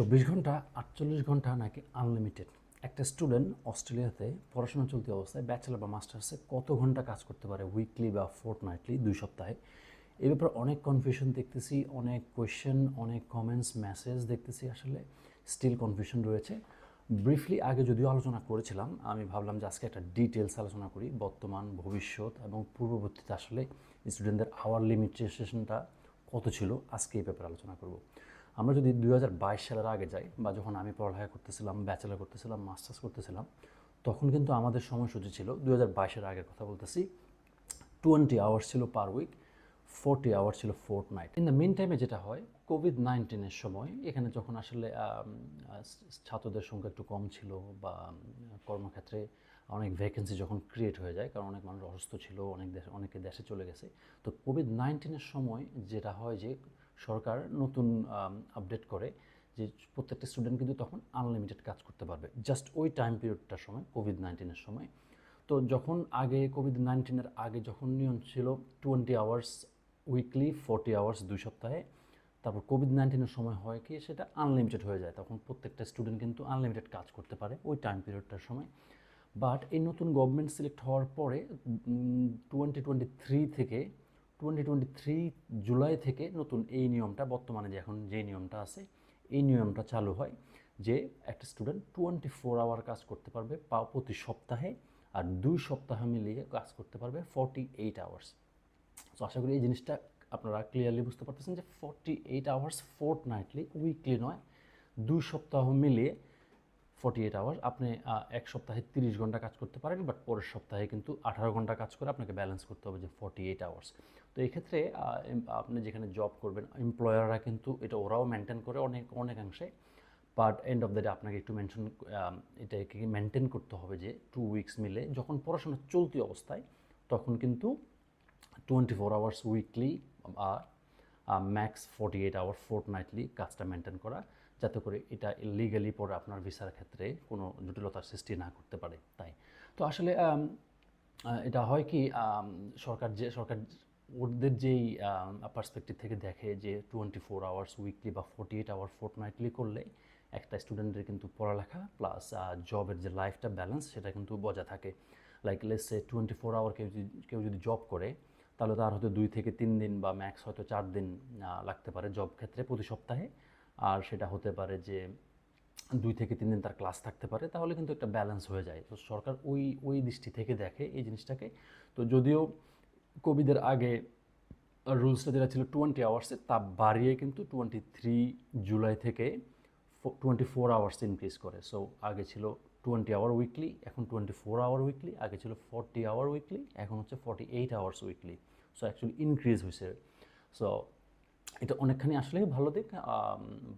চব্বিশ ঘণ্টা, আটচল্লিশ ঘণ্টা নাকি আনলিমিটেড একটা স্টুডেন্ট অস্ট্রেলিয়াতে পড়াশোনা চলতি অবস্থায় ব্যাচেলার বা মাস্টার্সে কত ঘণ্টা কাজ করতে পারে? উইকলি বা ফোর্ট নাইটলি দুই সপ্তাহে। এ ব্যাপারে অনেক কনফিউশন দেখতেছি, অনেক কোয়েশ্চেন অনেক কমেন্টস মেসেজ দেখতেছি। আসলে স্টিল কনফিউশন রয়েছে। ব্রিফলি আগে যদিও আলোচনা করেছিলাম, আমি ভাবলাম যে আজকে একটা ডিটেলস আলোচনা করি। বর্তমান, ভবিষ্যৎ এবং পূর্ববর্তীতে আসলে স্টুডেন্টদের আওয়ার লিমিটেশনটা কত ছিল? আজকে এই ব্যাপারে আলোচনা করব। আমরা যদি দু হাজার বাইশ সালের আগে যাই বা যখন আমি পড়ালেখা করতেছিলাম ব্যাচেলার করতেছিলাম মাস্টার্স করতেছিলাম, তখন কিন্তু আমাদের সময়সূচি ছিল দুই হাজার বাইশের আগের কথা বলতেছি। টোয়েন্টি আওয়ার্স ছিল পার উইক ফোরটি আওয়ার ছিল fortnight in the main টাইমে যেটা হয় কোভিড নাইন্টিনের সময় এখানে যখন আসলে ছাত্রদের সংখ্যা একটু কম ছিল বা কর্মক্ষেত্রে অনেক ভ্যাকেন্সি যখন ক্রিয়েট হয়ে যায়, কারণ অনেক মানুষ অসুস্থ ছিল, অনেক দেশ, অনেকে দেশে চলে গেছে, তো কোভিড নাইন্টিনের সময় যেটা হয় যে সরকার নতুন আপডেট করে যে প্রত্যেকটা স্টুডেন্ট কিন্তু তখন আনলিমিটেড কাজ করতে পারবে। জাস্ট ওই টাইম পিরিয়ডটার সময় কোভিড নাইন্টিনের সময়। তো যখন আগে কোভিড নাইন্টিনের আগে যখন নিয়ম ছিল twenty hours weekly forty hours দুই সপ্তাহে, তারপর কোভিড নাইন্টিনের সময় হয় কি সেটা আনলিমিটেড হয়ে যায়। তখন প্রত্যেকটা স্টুডেন্ট কিন্তু আনলিমিটেড কাজ করতে পারে ওই টাইম পিরিয়ডটার সময়। বাট এই নতুন গভর্নমেন্ট সিলেক্ট হওয়ার পরে টোয়েন্টি টোয়েন্টি থ্রি থেকে টোয়েন্টি টোয়েন্টি থ্রি জুলাই থেকে নতুন এই নিয়মটা, বর্তমানে যে এখন যে নিয়মটা আছে, এই নিয়মটা চালু হয় যে একটা স্টুডেন্ট টোয়েন্টি ফোর আওয়ার কাজ করতে পারবে প্রতি সপ্তাহে আর দুই সপ্তাহ মিলিয়ে কাজ করতে পারবে ফর্টি এইট আওয়ার্স তো আশা করি এই জিনিসটা আপনারা ক্লিয়ারলি বুঝতে পারতেছেন যে forty eight hours fortnightly weekly নয়, দুই সপ্তাহ মিলিয়ে ফর্টি এইট আওয়ার্স আপনি এক সপ্তাহে তিরিশ ঘণ্টা কাজ করতে পারেন বাট পরের সপ্তাহে কিন্তু আঠারো ঘণ্টা কাজ করে আপনাকে ব্যালেন্স করতে হবে যে ফর্টি এইট আওয়ার্স তো এই ক্ষেত্রে আহ, এম- আপনি যেখানে জব করবেন এমপ্লয়াররা কিন্তু এটা ওরাও মেনটেন করে অনেক অনেকাংশে but end of the day আপনাকে একটু মেনশন এটাকে মেনটেন করতে হবে যে টু উইকস মিলে যখন পড়াশোনা চলতি অবস্থায় তখন কিন্তু টোয়েন্টি ফোর আওয়ার্স উইকলি আর max forty eight hour fortnightly কাজটা মেনটেন করা। যাতে করে এটা লিগালি পরে আপনার ভিসার ক্ষেত্রে কোনো জটিলতার সৃষ্টি না করতে পারে, তাই। তো আসলে এটা হয় কি সরকার যে, সরকার ওদের যেই পার্সপেক্টিভ থেকে দেখে যে টোয়েন্টি ফোর আওয়ার্স উইকলি বা forty eight hour fortnightly করলে একটা স্টুডেন্টের কিন্তু পড়ালেখা প্লাস জবের যে লাইফটা ব্যালেন্স সেটা কিন্তু বজায় থাকে। Like let's say twenty four hour কেউ যদি কেউ যদি জব করে, তাহলে তার হয়তো দুই থেকে তিন দিন বা ম্যাক্স হয়তো চার দিন লাগতে পারে জব ক্ষেত্রে প্রতি সপ্তাহে। আর সেটা হতে পারে যে দুই থেকে তিন দিন তার ক্লাস থাকতে পারে, তাহলে কিন্তু একটা ব্যালেন্স হয়ে যায়। তো সরকার ওই ওই দৃষ্টি থেকে দেখে এই জিনিসটাকে। তো যদিও কোভিডের আগে রুলসটা যেটা ছিল টোয়েন্টি আওয়ার্সে তা বাড়িয়ে কিন্তু টোয়েন্টি থ্রি জুলাই থেকে টোয়েন্টি ফোর আওয়ার্স ইনক্রিজ করে। সো আগে ছিল টোয়েন্টি আওয়ার উইকলি এখন টোয়েন্টি ফোর আওয়ার উইকলি আগে ছিল ফর্টি আওয়ার উইকলি এখন হচ্ছে forty eight hours weekly so actually increase হয়েছে। সো এটা অনেকখানি আসলেই ভালো দিক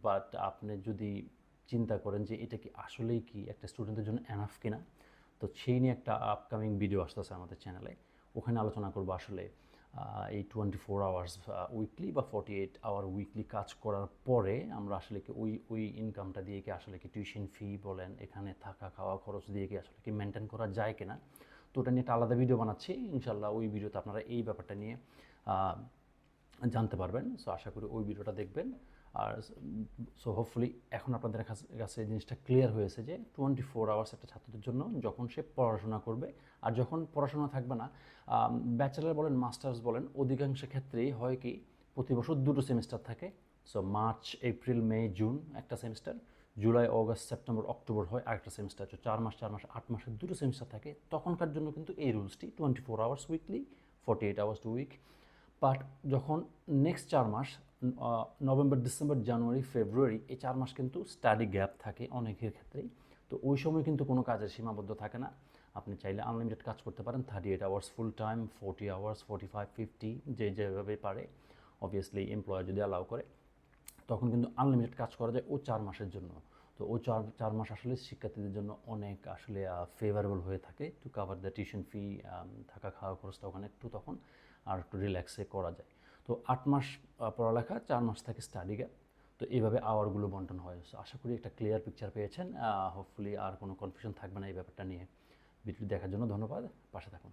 বাট আপনি যদি চিন্তা করেন যে এটা কি আসলেই কি একটা স্টুডেন্টের জন্য এনাফ কিনা, তো সেই নিয়ে একটা আপকামিং ভিডিও আসতেছে আমাদের চ্যানেলে ওখানে আলোচনা করব আসলে এই টোয়েন্টি ফোর আওয়ার্স উইকলি বা ফর্টি এইট আওয়ার উইকলি কাজ করার পরে আমরা আসলে কি ওই ওই ইনকামটা দিয়ে কি আসলে কি টিউশন ফি বলেন, এখানে থাকা খাওয়া খরচ দিয়ে কি আসলে কি মেনটেন করা যায় কিনা, তো ওটা নিয়ে একটা আলাদা ভিডিও বানাচ্ছি। ইনশাল্লাহ ওই ভিডিওতে আপনারা এই ব্যাপারটা নিয়ে জানতে পারবেন। সো আশা করি ওই ভিডিওটা দেখবেন। আর সো হোপফুলি এখন আপনাদের কাছে জিনিসটা ক্লিয়ার হয়েছে যে টোয়েন্টি ফোর আওয়ার্স একটা ছাত্রদের জন্য যখন সে পড়াশোনা করবে, আর যখন পড়াশোনা থাকবে না ব্যাচেলার বলেন মাস্টার্স বলেন, অধিকাংশ ক্ষেত্রেই হয় কি, প্রতি বছর দুটো সেমিস্টার থাকে। So March April May June একটা semester July August September October হয় আরেকটা সেমিস্টার তো চার মাস চার মাস, আট মাসের দুটো সেমিস্টার থাকে। তখনকার জন্য কিন্তু এই রুলসটি twenty four hours weekly forty eight hours two week but যখন নেক্সট চার মাস নভেম্বর ডিসেম্বর জানুয়ারি ফেব্রুয়ারি এই চার মাস কিন্তু স্টাডি গ্যাপ থাকে অনেকের ক্ষেত্রেই। তো ওই সময় কিন্তু কোনো কাজের সীমাবদ্ধ থাকে না। আপনি চাইলে আনলিমিটেড কাজ করতে পারেন thirty eight hours full time forty hours forty five fifty যে যেভাবে পারে। অবভিয়াসলি এমপ্লয়ার যদি অ্যালাউ করে, তখন কিন্তু আনলিমিটেড কাজ করা যায় ও চার মাসের জন্য। তো ও চার চার মাস আসলে শিক্ষার্থীদের জন্য অনেক আসলে ফেভারেবল হয়ে থাকে। To cover the tuition fee থাকা খাওয়া খরচটা ওখানে একটু তখন আর একটু রিল্যাক্সে করা যায়। তো আট মাস পড়ালেখা, চার মাস থাকে স্টাডি গ্যাপ তো এইভাবে আওয়ারগুলো বন্টন হয়। আশা করি একটা ক্লিয়ার পিকচার পেয়েছেন। হোপফুলি আর কোনো কনফিউশন থাকবে না এই ব্যাপারটা নিয়ে। ভিডিও দেখার জন্য ধন্যবাদ। পাশে থাকুন।